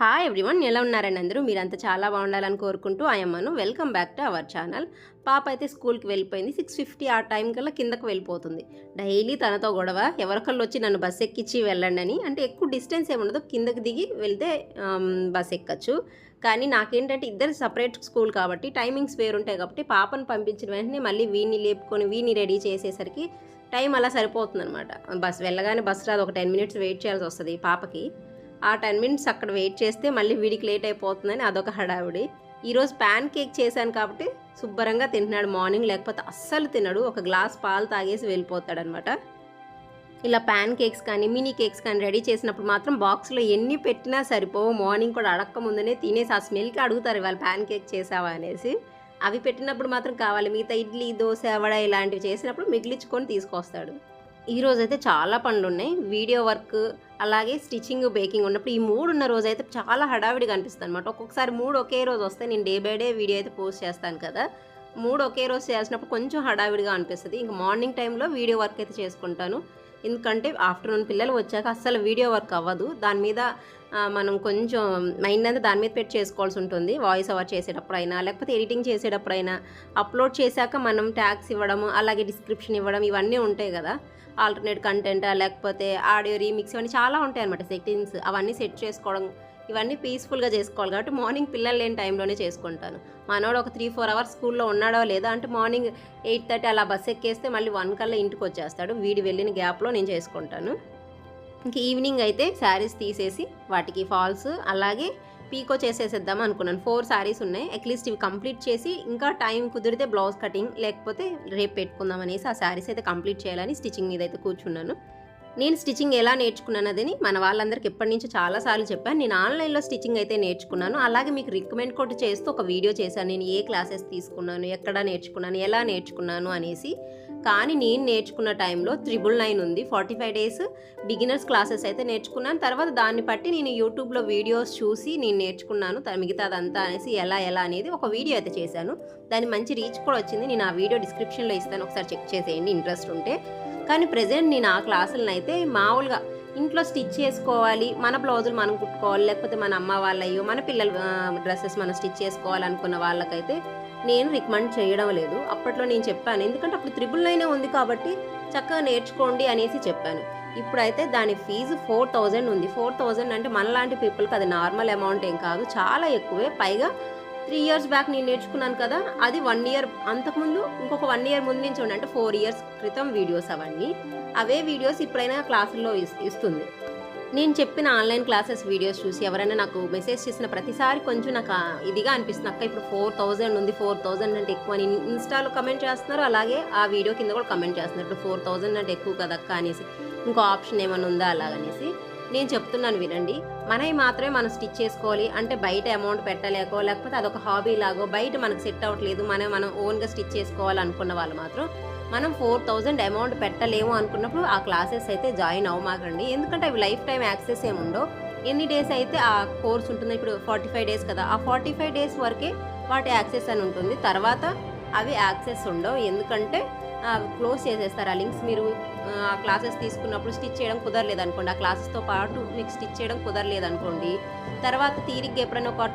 Hi everyone ఎలా ఉన్నారండి అందరూ? మీరంతా చాలా బాగుండాలని కోరుకుంటూ ఆయమ్మను welcome back to our channel పాప అయితే స్కూల్కి వెళ్ళిపోయింది. సిక్స్ ఫిఫ్టీ ఆ టైం కల్లా కిందకు వెళ్ళిపోతుంది. డైలీ తనతో గొడవ ఎవరికళ్ళు వచ్చి నన్ను బస్ ఎక్కించి వెళ్ళండి అని. అంటే ఎక్కువ డిస్టెన్స్ ఏముండదు కిందకి దిగి వెళ్తే um, బస్ ఎక్కచ్చు. కానీ నాకేంటంటే ఇద్దరు సపరేట్ స్కూల్ కాబట్టి టైమింగ్స్ వేరుంటాయి కాబట్టి పాపను పంపించిన వెంటనే మళ్ళీ వీని లేపుకొని వీని రెడీ చేసేసరికి టైం అలా సరిపోతుంది అనమాట బస్ వెళ్ళగానే బస్ రాదు. ఒక టెన్ మినిట్స్ వెయిట్ చేయాల్సి వస్తుంది పాపకి. ఆ టెన్ మినిట్స్ అక్కడ వెయిట్ చేస్తే మళ్ళీ వీడికి లేట్ అయిపోతుందని అదొక హడావిడి. ఈరోజు ప్యాన్ కేక్ చేశాను కాబట్టి శుభ్రంగా తింటున్నాడు. మార్నింగ్ లేకపోతే అస్సలు తినడు. ఒక గ్లాస్ పాలు తాగేసి వెళ్ళిపోతాడు అనమాట ఇలా ప్యాన్ కేక్స్ కానీ మినీ కేక్స్ కానీ రెడీ చేసినప్పుడు మాత్రం బాక్స్లో ఎన్ని పెట్టినా సరిపోవు. మార్నింగ్ కూడా అడక్క ముందునే తినేసి ఆ స్మెల్కి అడుగుతారు ఇవాళ ప్యాన్ కేక్ చేసావా అనేసి. అవి పెట్టినప్పుడు మాత్రం కావాలి. మిగతా ఇడ్లీ దోశ వడ ఇలాంటివి చేసినప్పుడు మిగిలించుకొని తీసుకొస్తాడు. ఈ అయితే చాలా పనులు ఉన్నాయి వీడియో వర్క్ అలాగే స్టిచ్చింగ్ బేకింగ్ ఉన్నప్పుడు ఈ మూడు ఉన్న రోజు అయితే చాలా హడావిడిగా అనిపిస్తుంది అనమాట ఒక్కొక్కసారి మూడు ఒకే రోజు వస్తే నేను డే బై డే వీడియో అయితే పోస్ట్ చేస్తాను కదా. మూడు ఒకే రోజు చేసినప్పుడు కొంచెం హడావిడిగా అనిపిస్తుంది. ఇంకా మార్నింగ్ టైంలో వీడియో వర్క్ అయితే చేసుకుంటాను. ఎందుకంటే ఆఫ్టర్నూన్ పిల్లలు వచ్చాక అస్సలు వీడియో వర్క్ అవ్వదు. దాని మీద మనం కొంచెం మైండ్ అంతా దాని మీద పెట్టి చేసుకోవాల్సి ఉంటుంది. వాయిస్ ఓవర్ చేసేటప్పుడైనా లేకపోతే ఎడిటింగ్ చేసేటప్పుడైనా అప్లోడ్ చేశాక మనం ట్యాగ్స్ ఇవ్వడం అలాగే డిస్క్రిప్షన్ ఇవ్వడం ఇవన్నీ ఉంటాయి కదా. ఆల్టర్నేట్ కంటెంట్ లేకపోతే ఆడియో రీమిక్స్ ఇవన్నీ చాలా ఉంటాయి అనమాట సెట్టింగ్స్. అవన్నీ సెట్ చేసుకోవడం ఇవన్నీ పీస్ఫుల్గా చేసుకోవాలి. కాబట్టి మార్నింగ్ పిల్లలు లేని టైంలోనే చేసుకుంటాను. మనోడు ఒక త్రీ ఫోర్ అవర్స్ స్కూల్లో ఉన్నాడో లేదా అంటే మార్నింగ్ ఎయిట్ థర్టీ అలా బస్ ఎక్కేస్తే మళ్ళీ వన్ కల్లా ఇంటికి వచ్చేస్తాడు. వీడి వెళ్ళిన గ్యాప్లో నేను చేసుకుంటాను. ఇంక ఈవినింగ్ అయితే శారీస్ తీసేసి వాటికి ఫాల్స్ అలాగే పీకో చేసేసేద్దాం అనుకున్నాను. ఫోర్ శారీస్ ఉన్నాయి. అట్లీస్ట్ ఇవి కంప్లీట్ చేసి ఇంకా టైం కుదిరితే బ్లౌజ్ కటింగ్ లేకపోతే రేపు పెట్టుకుందాం అనేసి ఆ శారీస్ అయితే కంప్లీట్ చేయాలని స్టిచ్చింగ్ మీద అయితే కూర్చున్నాను. నేను స్టిచ్చింగ్ ఎలా నేర్చుకున్నాను అదని మన వాళ్ళందరికీ ఎప్పటి నుంచో చాలాసార్లు చెప్పాను. నేను ఆన్లైన్లో స్టిచ్చింగ్ అయితే నేర్చుకున్నాను. అలాగే మీకు రికమెండ్ కూడా చేస్తూ ఒక వీడియో చేశాను. నేను ఏ క్లాసెస్ తీసుకున్నాను ఎక్కడ నేర్చుకున్నాను ఎలా నేర్చుకున్నాను అనేసి. కానీ నేను నేర్చుకున్న టైంలో త్రిబుల్ నైన్ ఉంది. Forty five days beginners classes అయితే నేర్చుకున్నాను. తర్వాత దాన్ని బట్టి నేను యూట్యూబ్లో వీడియోస్ చూసి నేను నేర్చుకున్నాను. మిగతాదంతా అనేసి ఎలా ఎలా అనేది ఒక వీడియో అయితే చేశాను. దాని మంచి రీచ్ కూడా వచ్చింది. నేను ఆ వీడియో డిస్క్రిప్షన్లో ఇస్తాను. ఒకసారి చెక్ చేసేయండి. ఇంట్రెస్ట్ ఉంటే. కానీ ప్రజెంట్ నేను ఆ క్లాసులను అయితే మామూలుగా ఇంట్లో స్టిచ్ చేసుకోవాలి మన బ్లౌజులు మనం కుట్టుకోవాలి లేకపోతే మన అమ్మ వాళ్ళయ్యో మన పిల్లల డ్రెస్సెస్ మనం స్టిచ్ చేసుకోవాలనుకున్న వాళ్ళకైతే నేను రికమెండ్ చేయడం లేదు. అప్పట్లో నేను చెప్పాను. ఎందుకంటే అప్పుడు త్రిబుల్ నైనే ఉంది కాబట్టి చక్కగా నేర్చుకోండి అనేసి చెప్పాను. ఇప్పుడైతే దాని ఫీజు ఫోర్ థౌజండ్ ఉంది. ఫోర్ థౌజండ్ అంటే మనలాంటి పీపుల్కి అది నార్మల్ అమౌంట్ ఏం కాదు. చాలా ఎక్కువే. పైగా త్రీ ఇయర్స్ బ్యాక్ నేను నేర్చుకున్నాను కదా అది వన్ ఇయర్ అంతకుముందు ఇంకొక వన్ ఇయర్ ముందు నుంచి ఉండే అంటే ఫోర్ ఇయర్స్ క్రితం వీడియోస్ అవన్నీ. అవే వీడియోస్ ఇప్పుడైనా క్లాసుల్లో ఇస్- ఇస్తుంది. నేను చెప్పిన ఆన్లైన్ క్లాసెస్ వీడియోస్ చూసి ఎవరైనా నాకు మెసేజ్ చేసిన ప్రతిసారి కొంచెం నాకు ఇదిగా అనిపిస్తుంది. అక్క ఇప్పుడు ఫోర్ థౌజండ్ ఉంది ఫోర్ థౌజండ్ అంటే ఎక్కువ అని ఇన్స్టాలో కమెంట్ చేస్తున్నారు అలాగే ఆ వీడియో కింద కూడా కమెంట్ చేస్తున్నారు. ఇప్పుడు ఫోర్ థౌజండ్ అంటే ఎక్కువ కదా అక్క అనేసి ఇంకో ఆప్షన్ ఏమైనా ఉందా అలాగనేసి. నేను చెప్తున్నాను వినండి. మనవి మాత్రమే మనం స్టిచ్ చేసుకోవాలి. అంటే బయట అమౌంట్ పెట్టలేకో లేకపోతే అదొక హాబీ లాగో బయట మనకు సెట్ అవ్వట్లేదు మనం మనం ఓన్గా స్టిచ్ చేసుకోవాలనుకున్న వాళ్ళు మాత్రం మనం ఫోర్ థౌజండ్ అమౌంట్ పెట్టలేము అనుకున్నప్పుడు ఆ క్లాసెస్ అయితే జాయిన్ అవ్వమాకండి. ఎందుకంటే అవి లైఫ్ టైం యాక్సెస్ ఏముండో ఉండవు. ఎన్ని డేస్ అయితే ఆ కోర్స్ ఉంటుంది ఇప్పుడు ఫార్టీ ఫైవ్ డేస్ కదా ఆ ఫార్టీ ఫైవ్ డేస్ వరకే వాటి యాక్సెస్ అని ఉంటుంది. తర్వాత అవి యాక్సెస్ ఉండవు. ఎందుకంటే క్లోజ్ చేసేస్తారు. ఆ లింక్స్ మీరు ఆ, క్లాసెస్ తీసుకున్నప్పుడు స్టిచ్ చేయడం కుదరలేదు అనుకోండి ఆ క్లాసెస్తో పాటు మీకు స్టిచ్ చేయడం కుదరలేదు అనుకోండి తర్వాత తీరిగ్గా ఎప్పుడైనా ఒక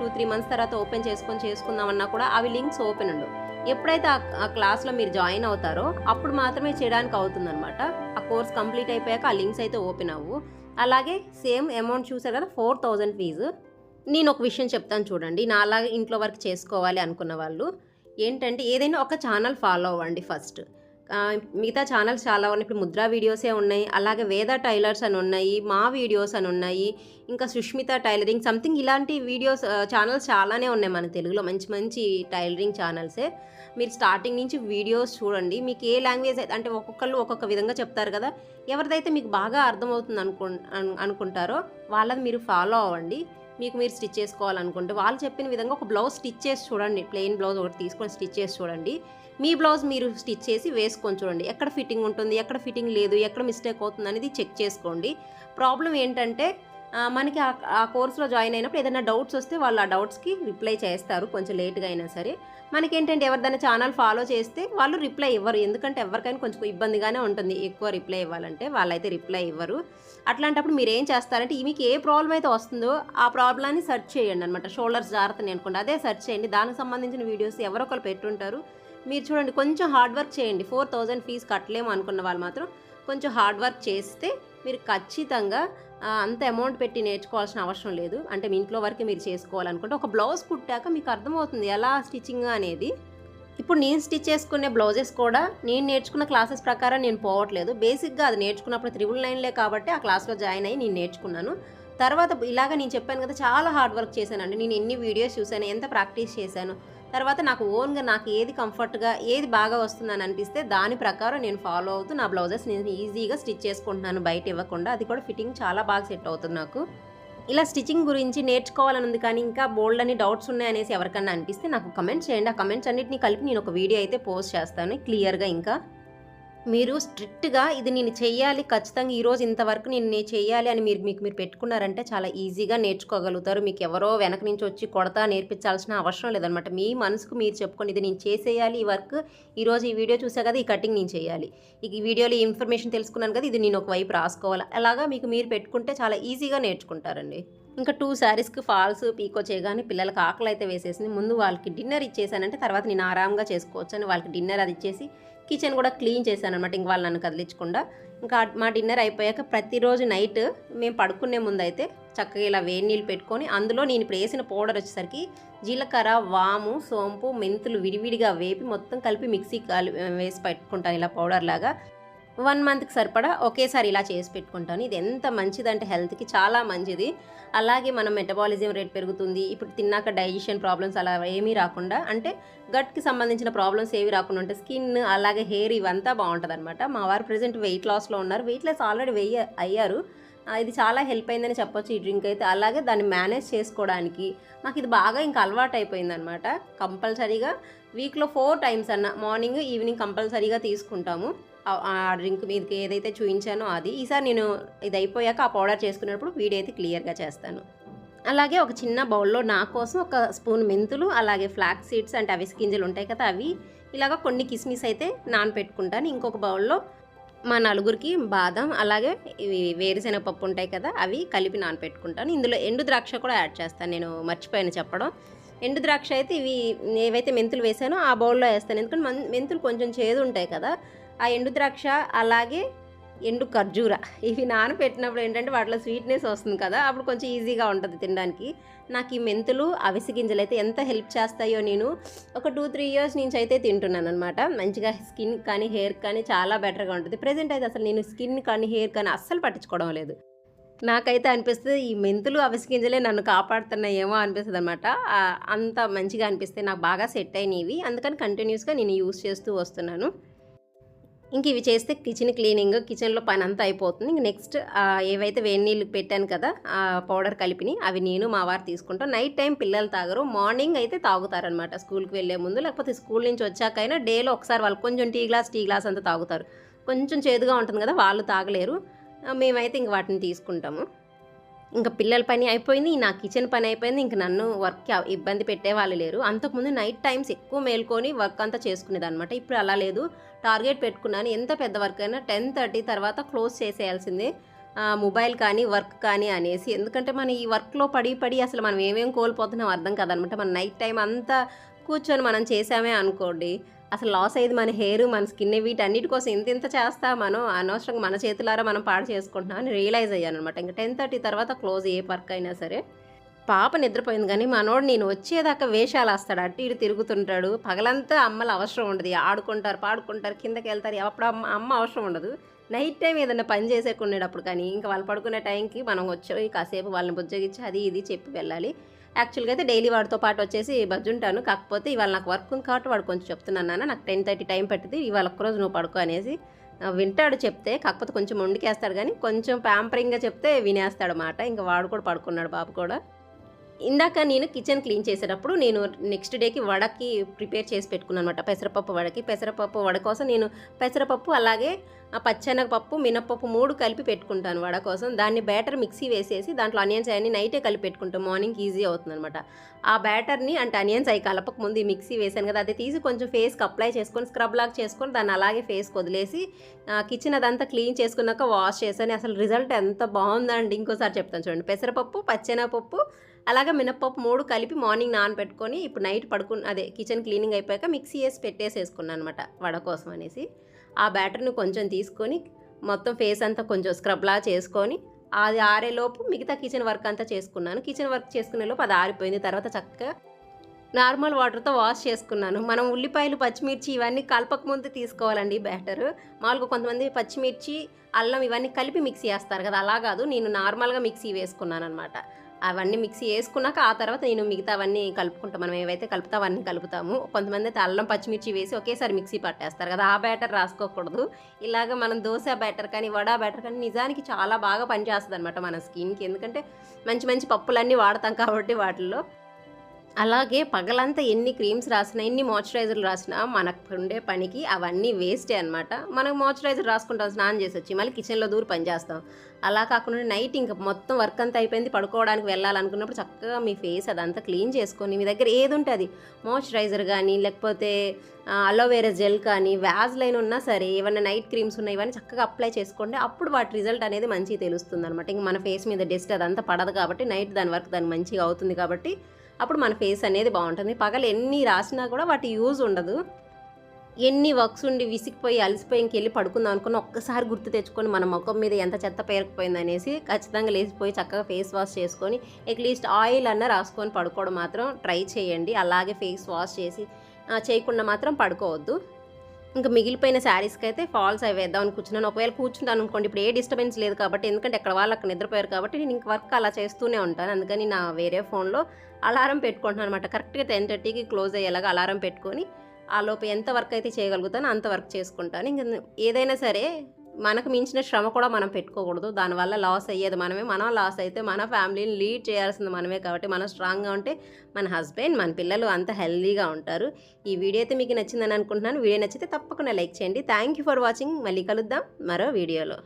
టూ త్రీ మంత్స్ తర్వాత ఓపెన్ చేసుకొని చేసుకుందామన్నా కూడా అవి లింక్స్ ఓపెన్ ఉండవు. ఎప్పుడైతే ఆ- ఆ క్లాస్లో మీరు జాయిన్ అవుతారో అప్పుడు మాత్రమే చేయడానికి అవుతుందన్నమాట. ఆ కోర్స్ కంప్లీట్ అయిపోయాక ఆ లింక్స్ అయితే ఓపెన్ అవ్వు. అలాగే సేమ్ అమౌంట్ చూసారు కదా ఫోర్ థౌజండ్ ఫీజు నేను ఒక విషయం చెప్తాను చూడండి. నా అలాగే ఇంట్లో వర్క్ చేసుకోవాలి అనుకున్న వాళ్ళు ఏంటంటే ఏదైనా ఒక ఛానల్ ఫాలో అవ్వండి ఫస్ట్. మిగతా ఛానల్స్ చాలా ఉన్నాయి. ఇప్పుడు ముద్రా వీడియోసే ఉన్నాయి. అలాగే వేద టైలర్స్ అని ఉన్నాయి మా వీడియోస్ అని ఉన్నాయి ఇంకా సుష్మిత టైలరింగ్ సంథింగ్ ఇలాంటి వీడియోస్ ఛానల్స్ చాలానే ఉన్నాయి మన తెలుగులో. మంచి మంచి టైలరింగ్ ఛానల్సే. మీరు స్టార్టింగ్ నుంచి వీడియోస్ చూడండి. మీకు ఏ లాంగ్వేజ్ అయితే అంటే ఒక్కొక్కళ్ళు ఒక్కొక్క విధంగా చెప్తారు కదా. ఎవరిదైతే మీకు బాగా అర్థమవుతుంది అనుకు అనుకుంటారో వాళ్ళది మీరు ఫాలో అవ్వండి. మీకు మీరు స్టిచ్ చేసుకోవాలనుకుంటే వాళ్ళు చెప్పిన విధంగా ఒక బ్లౌజ్ స్టిచ్ చేసి చూడండి. ప్లెయిన్ బ్లౌజ్ ఒకటి తీసుకొని స్టిచ్ చేసి చూడండి. మీ బ్లౌజ్ మీరు స్టిచ్ చేసి వేసుకొని చూడండి. ఎక్కడ ఫిట్టింగ్ ఉంటుంది ఎక్కడ ఫిట్టింగ్ లేదు ఎక్కడ మిస్టేక్ అవుతుంది అనేది చెక్ చేసుకోండి. ప్రాబ్లం ఏంటంటే మనకి ఆ ఆ కోర్స్లో జాయిన్ అయినప్పుడు ఏదైనా డౌట్స్ వస్తే వాళ్ళు ఆ డౌట్స్కి రిప్లై చేస్తారు కొంచెం లేట్గా అయినా సరే. మనకేంటంటే ఎవరిదైనా ఛానల్ ఫాలో చేస్తే వాళ్ళు రిప్లై ఇవ్వరు. ఎందుకంటే ఎవరికైనా కొంచెం ఇబ్బందిగానే ఉంటుంది. ఎక్కువ రిప్లై ఇవ్వాలంటే వాళ్ళైతే రిప్లై ఇవ్వరు. అట్లాంటప్పుడు మీరు ఏం చేస్తారంటే ఈ మీకు ఏ ప్రాబ్లం అయితే వస్తుందో ఆ ప్రాబ్లాన్ని సెర్చ్ చేయండి అనమాట షోల్డర్స్ జాగ్రత్తని అనుకోండి. అదే సెర్చ్ చేయండి. దానికి సంబంధించిన వీడియోస్ ఎవరొకరు ఒకరు పెట్టుంటారు. మీరు చూడండి కొంచెం హార్డ్ వర్క్ చేయండి. ఫోర్ థౌజండ్ ఫీజు కట్టలేము అనుకున్న వాళ్ళు మాత్రం కొంచెం హార్డ్ వర్క్ చేస్తే మీరు ఖచ్చితంగా అంత అమౌంట్ పెట్టి నేర్చుకోవాల్సిన అవసరం లేదు. అంటే మీ ఇంట్లో వరకు మీరు చేసుకోవాలనుకుంటే ఒక బ్లౌజ్ కుట్టాక మీకు అర్థమవుతుంది ఎలా స్టిచ్చింగ్ అనేది. ఇప్పుడు నేను స్టిచ్ చేసుకునే బ్లౌజెస్ కూడా నేను నేర్చుకున్న క్లాసెస్ ప్రకారం నేను పోవట్లేదు. బేసిక్గా అది నేర్చుకున్నప్పుడు త్రిబుల్ నైన్లే కాబట్టి ఆ క్లాస్లో జాయిన్ అయ్యి నేను నేర్చుకున్నాను. తర్వాత ఇలాగ నేను చెప్పాను కదా చాలా హార్డ్ వర్క్ చేశానండి. నేను ఎన్ని వీడియోస్ చూశాను ఎంత ప్రాక్టీస్ చేశాను తర్వాత నాకు ఓన్గా నాకు ఏది కంఫర్ట్గా ఏది బాగా వస్తుందని అనిపిస్తే దాని ప్రకారం నేను ఫాలో అవుతూ నా బ్లౌజెస్ నేను ఈజీగా స్టిచ్ చేసుకుంటున్నాను బయట ఇవ్వకుండా. అది కూడా ఫిట్టింగ్ చాలా బాగా సెట్ అవుతుంది నాకు. ఇలా స్టిచ్చింగ్ గురించి నేర్చుకోవాలని ఉంది కానీ ఇంకా బోల్డ్ అని డౌట్స్ ఉన్నాయనేసి ఎవరికన్నా అనిపిస్తే నాకు కమెంట్ చేయండి. ఆ కమెంట్స్ అన్నిటిని కలిపి నేను ఒక వీడియో అయితే పోస్ట్ చేస్తాను క్లియర్గా ఇంకా. మీరు స్ట్రిక్ట్గా ఇది నేను చెయ్యాలి ఖచ్చితంగా ఈరోజు ఇంతవరకు నేను నేను చెయ్యాలి అని మీరు మీకు మీరు పెట్టుకున్నారంటే చాలా ఈజీగా నేర్చుకోగలుగుతారు. మీకు ఎవరో వెనక నుంచి వచ్చి కొడతా నేర్పించాల్సిన అవసరం లేదనమాట. మీ మనసుకు మీరు చెప్పుకొని ఇది నేను చేసేయాలి ఈ వర్క్. ఈరోజు ఈ వీడియో చూసా కదా ఈ కటింగ్ నేను చేయాలి. ఈ వీడియోలో ఈ ఇన్ఫర్మేషన్ తెలుసుకున్నాను కదా ఇది నేను ఒక వైపు రాసుకోవాలి. అలాగా మీకు మీరు పెట్టుకుంటే చాలా ఈజీగా నేర్చుకుంటారండి. ఇంకా టూ శారీస్కి ఫాల్స్ పీకో చేయగానే పిల్లలకి ఆకలి అయితే వేసేసింది ముందు వాళ్ళకి డిన్నర్ ఇచ్చేసానంటే తర్వాత నేను ఆరాంగా చేసుకోవచ్చు అని వాళ్ళకి డిన్నర్ అది ఇచ్చేసి కిచెన్ కూడా క్లీన్ చేశాను అనమాట ఇంక వాళ్ళు నన్ను కదిలించకుండా. ఇంకా మా డిన్నర్ అయిపోయాక ప్రతిరోజు నైట్ మేము పడుకునే ముందు అయితే చక్కగా ఇలా వేడి నీళ్ళు పెట్టుకొని అందులో నేను ఇప్పుడు వేసిన పౌడర్ వచ్చేసరికి జీలకర్ర వాము సోంపు మెంతులు విడివిడిగా వేపి మొత్తం కలిపి మిక్సీ కలి వేసి పెట్టుకుంటాను ఇలా పౌడర్ లాగా. వన్ మంత్కి సరిపడా ఒకేసారి ఇలా చేసి పెట్టుకుంటాను. ఇది ఎంత మంచిదంటే హెల్త్కి చాలా మంచిది. అలాగే మనం మెటబాలిజం రేట్ పెరుగుతుంది. ఇప్పుడు తిన్నాక డైజెషన్ ప్రాబ్లమ్స్ అలా ఏమీ రాకుండా అంటే గట్కి సంబంధించిన ప్రాబ్లమ్స్ ఏవి రాకుండా ఉంటే స్కిన్ అలాగే హెయిర్ ఇవంతా బాగుంటుంది అనమాట మా వారు ప్రజెంట్ వెయిట్ లాస్లో ఉన్నారు. వెయిట్ లాస్ ఆల్రెడీ వెయ్యి అయ్యారు. ఇది చాలా హెల్ప్ అయిందని చెప్పొచ్చు ఈ డ్రింక్ అయితే. అలాగే దాన్ని మేనేజ్ చేసుకోవడానికి మాకు ఇది బాగా ఇంకా అలవాటు అయిపోయింది అనమాట కంపల్సరీగా వీక్లో ఫోర్ టైమ్స్ అన్న మార్నింగ్ ఈవినింగ్ కంపల్సరీగా తీసుకుంటాము. ఆ- డ్రింక్ మీదకి ఏదైతే చూపించానో అది. ఈసారి నేను ఇది అయిపోయాక ఆ పౌడర్ చేసుకునేటప్పుడు వీడియో అయితే క్లియర్గా చేస్తాను. అలాగే ఒక చిన్న బౌల్లో నా కోసం ఒక స్పూన్ మెంతులు అలాగే ఫ్లాక్ సీడ్స్ అంటే అవి గింజలు ఉంటాయి కదా అవి. ఇలాగ కొన్ని కిస్మిస్ అయితే నానపెట్టుకుంటాను. ఇంకొక బౌల్లో మా నలుగురికి బాదం అలాగే ఇవి వేరుశెనగ పప్పు ఉంటాయి కదా అవి కలిపి నానపెట్టుకుంటాను. ఇందులో ఎండు ద్రాక్ష కూడా యాడ్ చేస్తాను నేను మర్చిపోయాను చెప్పడం. ఎండు ద్రాక్ష అయితే ఇవి ఏవైతే మెంతులు వేసానో ఆ బౌల్లో వేస్తాను. ఎందుకంటే మెంతులు కొంచెం చేదు ఉంటాయి కదా. ఆ ఎండు ద్రాక్ష అలాగే ఎండు ఖర్జూర. ఇవి నానబెట్టినప్పుడు ఏంటంటే వాటిలో స్వీట్నెస్ వస్తుంది కదా అప్పుడు కొంచెం ఈజీగా ఉంటుంది తినడానికి. నాకు ఈ మెంతులు అవిసి గింజలు అయితే ఎంత హెల్ప్ చేస్తాయో నేను ఒక టూ త్రీ ఇయర్స్ నుంచి అయితే తింటున్నాను అనమాట మంచిగా స్కిన్ కానీ హెయిర్ కానీ చాలా బెటర్గా ఉంటుంది. ప్రజెంట్ అయితే అసలు నేను స్కిన్ కానీ హెయిర్ కానీ అస్సలు పట్టించుకోవడం లేదు. నాకైతే అనిపిస్తుంది ఈ మెంతులు అవిసి గింజలే నన్ను కాపాడుతున్నాయేమో అనిపిస్తుంది అనమాట అంత మంచిగా అనిపిస్తే నాకు బాగా సెట్ అయినవి. అందుకని కంటిన్యూస్గా నేను యూస్ చేస్తూ వస్తున్నాను. ఇంక ఇవి చేస్తే కిచెన్ క్లీనింగ్ కిచెన్లో పని అంతా అయిపోతుంది. ఇంక నెక్స్ట్ ఏవైతే వేడి నీళ్ళు పెట్టాను కదా ఆ పౌడర్ కలిపిని అవి నేను మా వారు తీసుకుంటాం. నైట్ టైం పిల్లలు తాగరు మార్నింగ్ అయితే తాగుతారనమాట స్కూల్కి వెళ్ళే ముందు లేకపోతే స్కూల్ నుంచి వచ్చాకైనా డేలో ఒకసారి వాళ్ళు కొంచెం టీ గ్లాస్ టీ గ్లాస్ అంతా తాగుతారు. కొంచెం చేదుగా ఉంటుంది కదా వాళ్ళు తాగలేరు. మేమైతే ఇంక వాటిని తీసుకుంటాము. ఇంకా పిల్లల పని అయిపోయింది నా కిచెన్ పని అయిపోయింది ఇంక నన్ను వర్క్ ఇబ్బంది పెట్టే వాళ్ళు లేరు. అంతకుముందు నైట్ టైమ్స్ ఎక్కువ మేల్కొని వర్క్ అంతా చేసుకునేది అనమాట ఇప్పుడు అలా లేదు. టార్గెట్ పెట్టుకున్నాను. ఎంత పెద్ద వర్క్ అయినా టెన్ థర్టీ తర్వాత క్లోజ్ చేసేయాల్సిందే. మొబైల్ కానీ వర్క్ కానీ అనేసి. ఎందుకంటే మన ఈ వర్క్లో పడి పడి అసలు మనం ఏమేమి కోల్పోతున్నాం అర్థం కాదనమాట మన నైట్ టైం అంతా కూర్చొని మనం చేసామే అనుకోండి. అసలు లాస్ అయ్యేది మన హెయిర్ మన స్కిన్ వీటన్నిటి కోసం ఇంత ఇంత చేస్తా మనం అనవసరంగా మన చేతులారా మనం పాడు చేసుకుంటున్నాం అని రియలైజ్ అయ్యాను అనమాట ఇంకా టెన్ థర్టీ తర్వాత క్లోజ్ ఏ వర్క్ అయినా సరే పాప నిద్రపోయింది కానీ మనోడు నేను వచ్చేదాకా వేషాలు వేస్తాడు. అటు ఇటు తిరుగుతుంటాడు. పగలంతా అమ్మలు అవసరం ఉండదు. ఆడుకుంటారు పాడుకుంటారు కిందకి వెళ్తారు. అప్పుడు అమ్మ అమ్మ అవసరం ఉండదు. నైట్ టైం ఏదైనా పని చేసేకునేటప్పుడు కానీ ఇంకా వాళ్ళు పడుకునే టైంకి మనం వచ్చి కాసేపు వాళ్ళని బుజ్జగించి అది ఇది చెప్పి వెళ్ళాలి. యాక్చువల్గా అయితే డైలీ వాడితో పాటు వచ్చేసి బజ్జుంటాను కాకపోతే ఇవాళ నాకు వర్క్ ఉంది కాబట్టి వాడు కొంచెం చెప్తున్నాను నాన్న నాకు టెన్ థర్టీ టైం పట్టింది ఇవాళ ఒక్కరోజు నువ్వు పడుకో అనేసి. వింటాడు చెప్తే కాకపోతే కొంచెం వండికేస్తాడు కానీ కొంచెం ప్యాంపరింగ్గా చెప్తే వినేస్తాడు మాట. ఇంకా వాడు కూడా పడుకున్నాడు బాబు కూడా. ఇందాక నేను కిచెన్ క్లీన్ చేసేటప్పుడు నేను నెక్స్ట్ డేకి వడకి ప్రిపేర్ చేసి పెట్టుకున్నాను అనమాట పెసరపప్పు వడకి. పెసరపప్పు వడ కోసం నేను పెసరపప్పు అలాగే ఆ పచ్చెనగపప్పు మినప్పప్పు మూడు కలిపి పెట్టుకుంటాను వడ కోసం. దాన్ని బ్యాటర్ మిక్సీ వేసేసి దాంట్లో అనియన్స్ అవన్నీ నైటే కలిపి పెట్టుకుంటాం మార్నింగ్ ఈజీ అవుతుంది అనమాట ఆ బ్యాటర్ని అంటే అనియన్స్ అవి కలపక ముందు ఈ మిక్సీ వేసాను కదా అది తీసి కొంచెం ఫేస్కి అప్లై చేసుకొని స్క్రబ్ లాగా చేసుకొని దాన్ని అలాగే ఫేస్కి వదిలేసి కిచెన్ అదంతా క్లీన్ చేసుకున్నాక వాష్ చేశాను. అసలు రిజల్ట్ ఎంత బాగుందండి ఇంకోసారి చెప్తాను చూడండి. పెసరపప్పు పచ్చెనగపప్పు అలాగే మినప్పప్పు మూడు కలిపి మార్నింగ్ నానబెట్టుకొని ఇప్పుడు నైట్ పడుకుని అదే కిచెన్ క్లీనింగ్ అయిపోయాక మిక్సీ వేసి పెట్టేసేసుకున్నాను అనమాట వడ కోసం అనేసి. ఆ బ్యాటర్ని కొంచెం తీసుకొని మొత్తం ఫేస్ అంతా కొంచెం స్క్రబ్లా చేసుకొని అది ఆరేలోపు మిగతా కిచెన్ వర్క్ అంతా చేసుకున్నాను. కిచెన్ వర్క్ చేసుకునేలోపు అది ఆరిపోయింది. తర్వాత చక్కగా నార్మల్ వాటర్తో వాష్ చేసుకున్నాను. మనం ఉల్లిపాయలు పచ్చిమిర్చి ఇవన్నీ కలపక ముందు తీసుకోవాలండి బ్యాటర్. మామూలుగా కొంతమంది పచ్చిమిర్చి అల్లం ఇవన్నీ కలిపి మిక్సీ వేస్తారు కదా అలా కాదు. నేను నార్మల్గా మిక్సీ వేసుకున్నాను అనమాట అవన్నీ మిక్సీ వేసుకున్నాక ఆ తర్వాత నేను మిగతా అవన్నీ కలుపుకుంటాం. మనం ఏవైతే కలుపుతా అవన్నీ కలుపుతాము. కొంతమంది అయితే అల్లం పచ్చిమిర్చి వేసి ఒకేసారి మిక్సీ పట్టేస్తారు కదా ఆ బ్యాటర్ రాసుకోకూడదు. ఇలాగ మనం దోశ బ్యాటర్ కానీ వడా బ్యాటర్ కానీ నిజానికి చాలా బాగా పనిచేస్తుంది అనమాట మన స్కిన్కి ఎందుకంటే మంచి మంచి పప్పులన్నీ వాడతాం కాబట్టి వాటిల్లో. అలాగే పగలంతా ఎన్ని క్రీమ్స్ రాసినా ఎన్ని మాయిశ్చరైజర్లు రాసినా మనకు ఉండే పనికి అవన్నీ వేస్టే అనమాట మనం మాయిశ్చరైజర్ రాసుకుంటాం స్నానం చేసి వచ్చి మళ్ళీ కిచెన్లో దూరు పని చేస్తాం. అలా కాకుండా నైట్ ఇంకా మొత్తం వర్క్ అంతా అయిపోయింది పడుకోవడానికి వెళ్ళాలనుకున్నప్పుడు చక్కగా మీ ఫేస్ అదంతా క్లీన్ చేసుకొని మీ దగ్గర ఏది ఉంటే అది మాయిశ్చరైజర్ కానీ లేకపోతే అలోవేరా జెల్ కానీ వ్యాజ్లైన్ ఉన్నా సరే ఏమైనా నైట్ క్రీమ్స్ ఉన్నాయి ఇవన్నీ చక్కగా అప్లై చేసుకోండి. అప్పుడు వాటి రిజల్ట్ అనేది మంచిగా తెలుస్తుంది అనమాట ఇంక మన ఫేస్ మీద డస్ట్ అదంతా పడదు కాబట్టి నైట్ దాని వర్క్ దాని మంచిగా అవుతుంది కాబట్టి అప్పుడు మన ఫేస్ అనేది బాగుంటుంది. పగలు ఎన్ని రాసినా కూడా వాటి యూజ్ ఉండదు. ఎన్ని వర్క్స్ ఉండి విసిగిపోయి అలసిపోయి ఇంకెళ్ళి పడుకుందాం అనుకున్న ఒక్కసారి గుర్తు తెచ్చుకొని మన ముఖం మీద ఎంత చెత్త పేరుకుపోయింది అనేసి ఖచ్చితంగా లేచిపోయి చక్కగా ఫేస్ వాష్ చేసుకొని అట్లీస్ట్ ఆయిల్ అన్న రాసుకొని పడుకోవడం మాత్రం ట్రై చేయండి. అలాగే ఫేస్ వాష్ చేసి చేయకుండా మాత్రం పడుకోవద్దు. ఇంకా మిగిలిపోయిన శారీస్కి అయితే ఫాల్స్ అవి వేద్దామని కూర్చున్నాను ఒకవేళ కూర్చుంటాను అనుకోండి ఇప్పుడు ఏ డిస్టర్బెన్స్ లేదు కాబట్టి ఎందుకంటే ఎక్కడ వాళ్ళు అక్కడ నిద్రపోయారు కాబట్టి నేను ఇంక వర్క్ అలా చేస్తూనే ఉంటాను. అందుకని నా వేరే ఫోన్లో అలారం పెట్టుకుంటున్నాను అనమాట కరెక్ట్గా టెన్ థర్టీకి క్లోజ్ అయ్యేలాగా అలారం పెట్టుకొని ఆ లోపు ఎంత వర్క్ అయితే చేయగలుగుతానో అంత వర్క్ చేసుకుంటాను. ఇంక ఏదైనా సరే మనకు మించిన శ్రమ కూడా మనం పెట్టుకోకూడదు. దానివల్ల లాస్ అయ్యేది మనమే. మనం లాస్ అయితే మన ఫ్యామిలీని లీడ్ చేయాల్సింది మనమే కాబట్టి మనం స్ట్రాంగ్గా ఉంటే మన హస్బెండ్ మన పిల్లలు అంత హెల్దీగా ఉంటారు. ఈ వీడియో అయితే మీకు నచ్చిందని అనుకుంటున్నాను. వీడియో నచ్చితే తప్పకుండా లైక్ చేయండి. Thank you for watching. మళ్ళీ కలుద్దాం మరో వీడియోలో.